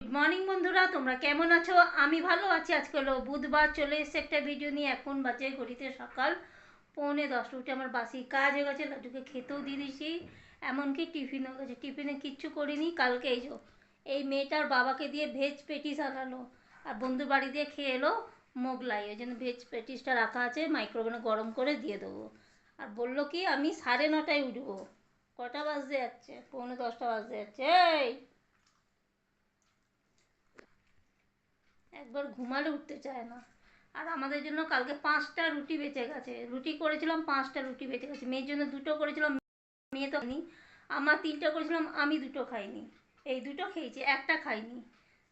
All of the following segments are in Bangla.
মর্নিং বন্ধুরা, তোমরা কেমন আছো? আমি ভালো আছি। আজকে হলো বুধবার, চলে এসেছে একটা ভিডিও নিয়ে। এখন বাজে ঘড়িতে সকাল পৌনে দশটা। উঠে আমার বাসি কাজ হয়ে গেছে, লাড্ডুকে খেতেও দিয়ে দিয়েছি। এমনকি টিফিনও গেছে। টিফিনে কিচ্ছু করিনি। কালকে এই যো, এই মেয়েটার বাবাকে দিয়ে ভেজ পেটিস আনালো। আর বন্ধুর বাড়ি দিয়ে খেয়ে এলো মোগলাই। ওই জন্য ভেজ পেটিসটা রাখা আছে। মাইক্রোওভেনে গরম করে দিয়ে দেবো। আর বলল কি, আমি সাড়ে নটায় উঠবো। কটা বাজতে যাচ্ছে? পৌনে দশটা বাজতে যাচ্ছে। এই! একবার ঘুমালে উঠতে চায় না। আর আমাদের জন্য কালকে পাঁচটা রুটি বেঁচে গেছে। রুটি করেছিলাম, পাঁচটা রুটি বেঁচে গেছে। মেয়ের জন্য দুটো করেছিলাম, মেয়ে তো নি আমার তিনটা করেছিলাম, আমি দুটো খাইনি। এই দুটো খেয়েছি, একটা খাইনি।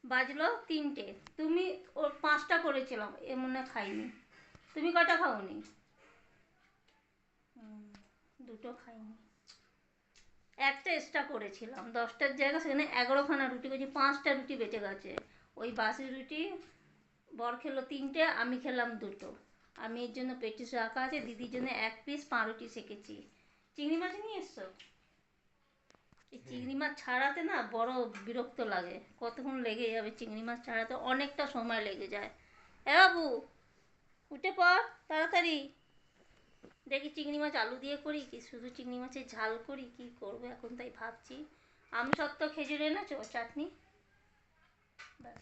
বাজলো তিনটে। তুমি ওর পাঁচটা করেছিলাম, এ মনে খাইনি। তুমি কটা খাওনি? দুটো খাইনি। একটা এক্সট্রা করেছিলাম, দশটার জায়গা, সেখানে এগারোখানা রুটি করেছি পাঁচটা রুটি বেঁচে গেছে। ওই বাসি রুটি বর খেলো তিনটে আমি খেলাম দুটো। আমি এর জন্য পেটিস রাখা আছে দিদির জন্য এক পিস পাউরুটি সেকেছি। চিংড়ি মাছ নিয়ে এসছো? এই চিংড়ি মাছ ছাড়াতে না বড় বিরক্ত লাগে। কতক্ষণ লেগে যাবে চিংড়ি মাছ ছাড়াতে? অনেকটা সময় লেগে যায়। এ বাবু উঠে পড় তাড়াতাড়ি। দেখি চিংড়ি মাছ আলু দিয়ে করি কি? শুধু চিংড়ি মাছের ঝাল করি কি করব? এখন তাই ভাবছি। আমি সত্য খেজুর এনেছো চাটনি? ব্যাস।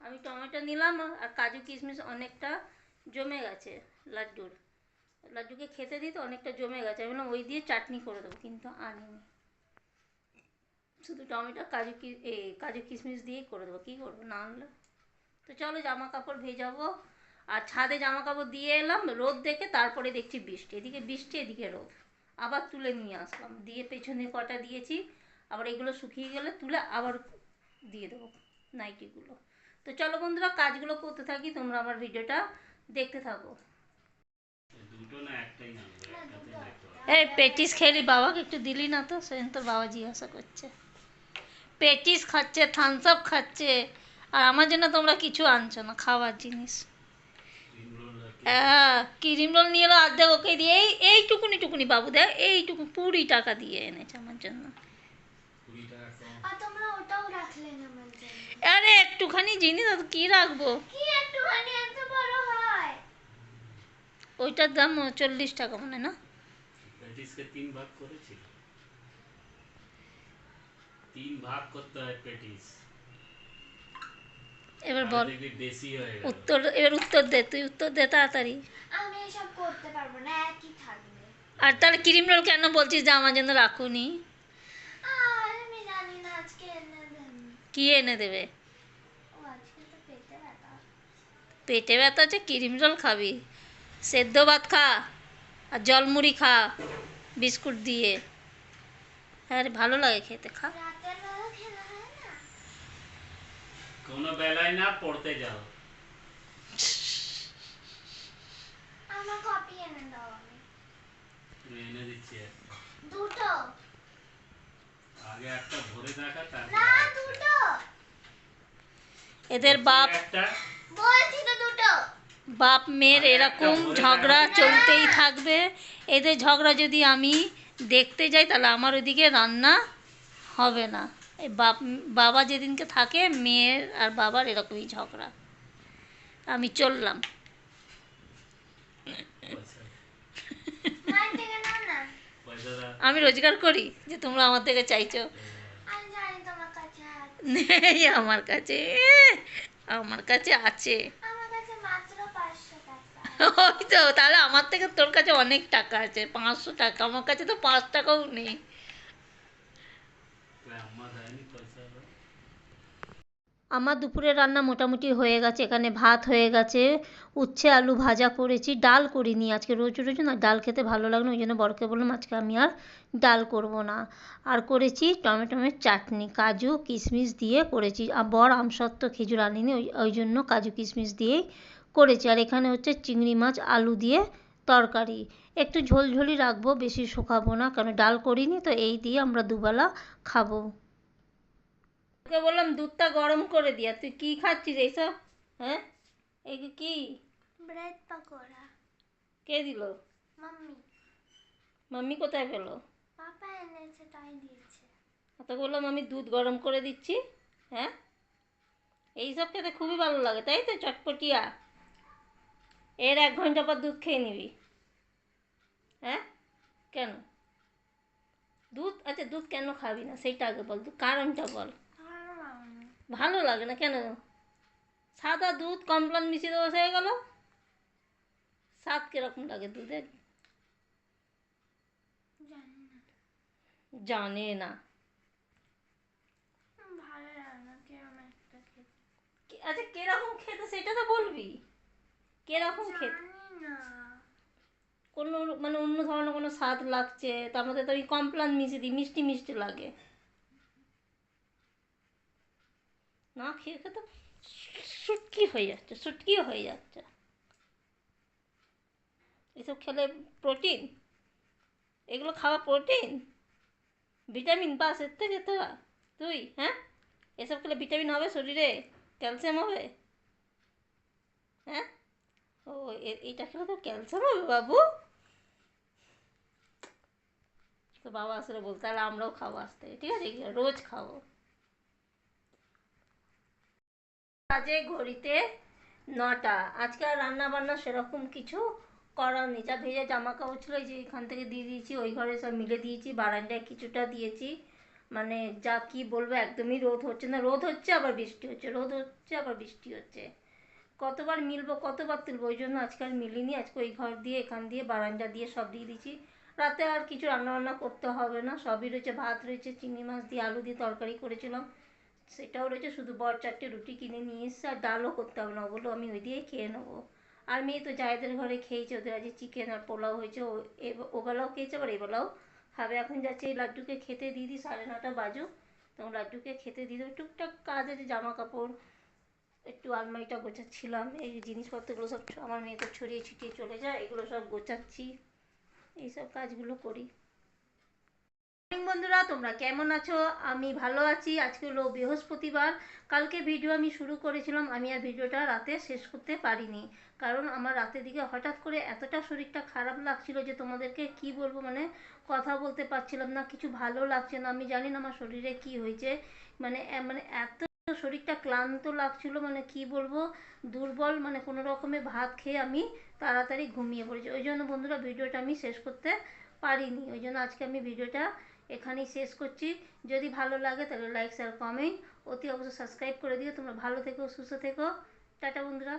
আমি টমেটো নিলাম আর কাজু কিশমিশ অনেকটা জমে গেছে, লাড্ডুর। লাড্ডুকে খেতে দিই তো অনেকটা জমে গেছে। আমি ওই দিয়ে চাটনি করে দেবো, কিন্তু আনিনি। শুধু টমেটো, কাজু কি, এ, কাজু কিশমিশ দিয়েই করে দেবো। কী করব, না আনলে? তো চলো জামা কাপড় ভেজাবো। আর ছাদে জামা কাপড় দিয়ে এলাম, রোদ দেখে তারপরে দেখছি বৃষ্টি। এদিকে বৃষ্টি, এদিকে রোদ। আবার তুলে নিয়ে আসলাম। দিয়ে পেছনে কটা দিয়েছি, আবার এগুলো শুকিয়ে গেলে তুলে আবার দিয়ে দেবো। নাইটিগুলো তো চলো বন্ধুরা কাজগুলো করতে থাকি তোমরা আমার ভিডিওটা দেখতে থাকো। এই পেটিস খেলি বাবাকে একটু দিলি না তো সেদিন তোর বাবা জিজ্ঞাসা করছে। পেটিস খাচ্ছে থামস আপ খাচ্ছে আর আমার জন্য তোমরা কিছু আনছো না খাবার জিনিস। রোল হ্যাঁ ক্রিম রোল নিয়ে এলো অর্ধেক ওকে দিয়ে এই এইটুকুনি টুকুনি বাবু দেখ এইটুকু কুড়ি টাকা দিয়ে এনেছে আমার জন্য। আর তোমরা ওটাও রাখলেন আমার আরে একটুখানি জিনিস আর কি রাখব? কি একটুখানি এত বড় হয়? ওইটার দাম চল্লিশ টাকা মনে না? পেটিসকে তিন ভাগ করেছিল। তিন ভাগ করতে হয় পেটিস এবার বল। উত্তর এবার উত্তর দে তুই উত্তর দে তাড়াতাড়ি। আমি এসব করতে পারব না একই থাকবে। আর তাহলে ক্রিম রোল কেন বলছিস যে আমার জন্য রাখুনি আর আমি জানি না আজকে এনে দেন কি এনে দেবে? ও আজকে তো পেটে ব্যথা। পেটে ব্যথা আছে ক্রিম রোল খাবি। সেদ্ধ ভাত খা আর জলমুড়ি খা বিস্কুট দিয়ে। হ্যাঁ ভালো লাগে খেতে খা। হয় কোনো বেলায় না পড়তে যাও। আমার কপি এনে দাও আমি। এনে দিচ্ছি দুটো। আগে একটা ভরে দেখা তারপর না আরেকটা। দুটো এদের বাপ বাপ মেয়ের এরকম ঝগড়া চলতেই থাকবে। এদের ঝগড়া যদি আমি দেখতে যাই তাহলে আমার ওইদিকে রান্না হবে না। এই বাপ বাবা যেদিনকে থাকে মেয়ের আর বাবার এরকমই ঝগড়া। আমি চললাম। আমি রোজগার করি? যে তোমরা আমার থেকে চাইছো আমি জানি তোমার কাছে আছে নেই আমার কাছে আমার কাছে আছে। আমার কাছে মাত্র পাঁচশো টাকা। ওই তো তাহলে আমার থেকে তোর কাছে অনেক টাকা আছে পাঁচশো টাকা আমার কাছে তো পাঁচ টাকাও নেই। আমার দুপুরের রান্না মোটামুটি হয়ে গেছে। এখানে ভাত হয়ে গেছে, উচ্ছে, আলু ভাজা করেছি, ডাল করিনি আজকে, রোজ রোজ না ডাল খেতে ভালো লাগে না, ওই জন্য বরকে বললাম আজকে আমি আর ডাল করব না। আর করেছি টমেটোমের চাটনি, কাজু কিশমিশ দিয়ে করেছি। আর বর আমসত্ত্ব খেজুর আনিনি, ওই ওই জন্য কাজু কিশমিশ দিয়েই করেছি। আর এখানে হচ্ছে চিংড়ি মাছ, আলু দিয়ে তরকারি। একটু ঝোলঝোলি রাখব, বেশি শুকাবো না কারণ ডাল করিনি তো এই দিয়ে আমরা দুবেলা খাব। তোকে বললাম দুধটা গরম করে দিয়া। তুই কি খাচ্ছিস এইসব? হ্যাঁ? এই কি ব্রেড পকোড়া। কে দিল? মাম্মি। মাম্মি কোথায় পেল? পাপা এনেছে তাই দিয়েছে। তো বললাম আমি দুধ গরম করে দিচ্ছি হ্যাঁ? এইসব খেতে খুবই ভালো লাগে তাই তো চটপটিয়া? এর এক ঘণ্টা পর দুধ খেয়ে নিবি। হ্যাঁ? কেন? দুধ আচ্ছা দুধ কেন খাবি না? সেইটা আগে বল তুই কারণটা বল। ভালো লাগে না। কেন? সাদা দুধ কমপ্লান মিশিয়ে দেওয়া হয়ে গেল। স্বাদ কীরকম লাগে দুধের? জানে না। আচ্ছা কীরকম খেতে সেটা তো বলবি। কীরকম খেতে? কোনো মানে অন্য ধরনের কোনো স্বাদ লাগছে? তার মধ্যে তো ওই কমপ্লান মিশিয়ে দিই মিষ্টি মিষ্টি লাগে। না খেয়ে খেতে সুটকি হয়ে যাচ্ছে সুটকি হয়ে যাচ্ছে। এসব খেলে প্রোটিন এগুলো খাওয়া প্রোটিন ভিটামিন পাস, এর থেকে তো। তুই হ্যাঁ? এসব খেলে ভিটামিন হবে শরীরে? ক্যালসিয়াম হবে? হ্যাঁ? ও, এ- এইটা খেলে তো ক্যালসিয়াম হবে বাবু। তো বাবা আসলে বলতে তাহলে আমরাও খাব থেকে ঠিক আছে? রোজ খাব। কাজে ঘড়িতে নটা। আজকে আর রান্না বান্না সেরকম কিছু করার নেই। যা ভেজা জামা কাপড় ছিল যে এখান থেকে দিয়ে দিয়েছি, ওই ঘরে সব মিলে দিয়েছি, বারান্দায় কিছুটা দিয়েছি। মানে যা কি বলব, একদমই রোদ হচ্ছে না। রোদ হচ্ছে, আবার বৃষ্টি হচ্ছে। রোদ হচ্ছে, আবার বৃষ্টি হচ্ছে। কতবার মিলবো, কতবার তুলবো, ওই জন্য আজকে আর মিলিনি। আজকে ওই ঘর দিয়ে, এখান দিয়ে, বারান্দা দিয়ে সব দিয়ে দিয়েছি। রাতে আর কিছু রান্না বান্না করতে হবে না। সবই রয়েছে, ভাত রয়েছে, চিংড়ি মাছ দিয়ে, আলু দিয়ে তরকারি করেছিলাম। সেটাও রয়েছে, শুধু বর চারটে রুটি কিনে নিয়ে এসছে, আর ডালও করতে হবে না, ওগুলো আমি ওই দিয়েই খেয়ে নেব। আর মেয়ে তো জায়দের ঘরে খেয়েছে, ওদের আজকে চিকেন আর পোলাও হয়েছে ওবেলাও খেয়েছে, আবার এবেলাও খাবে। এখন যাচ্ছে লাড্ডুকে খেতে দিয়ে দিই, সাড়ে নটা বাজুক তখন লাড্ডুকে খেতে দিয়ে দেবো, টুকটাক কাজ আছে জামা কাপড় একটু আলমারিটা গোছাচ্ছিলাম, এই জিনিসপত্রগুলো সব আমার মেয়ে তো ছড়িয়ে ছিটিয়ে চলে যায়, এগুলো সব গোছাচ্ছি। এইসব কাজগুলো করি। বন্ধুরা, তোমরা কেমন আছো? আমি ভালো আছি। আজকে হলো বৃহস্পতিবার। কালকে ভিডিও আমি শুরু করেছিলাম। আমি আর ভিডিওটা রাতে শেষ করতে পারিনি। কারণ আমার রাতের দিকে হঠাৎ করে এতটা শরীরটা খারাপ লাগছিল যে তোমাদেরকে কি বলব মানে কথা বলতে পারছিলাম না। কিছু ভালো লাগছে না। আমি জানি না আমার শরীরে কি হয়েছে। মানে মানে এত শরীরটা ক্লান্ত লাগছিল মানে কি বলব, দুর্বল মানে কোনো রকমে ভাত খেয়ে আমি তাড়াতাড়ি ঘুমিয়ে পড়েছি। ওই জন্য বন্ধুরা ভিডিওটা আমি শেষ করতে পারিনি। ওই জন্য আজকে আমি ভিডিওটা এখানেই শেষ করছি। যদি ভালো লাগে তাহলে লাইক শেয়ার কমেন্ট অতি অবশ্যই সাবস্ক্রাইব করে দিও। তোমরা ভালো থেকো, সুস্থ থেকো। টাটা বন্ধুরা।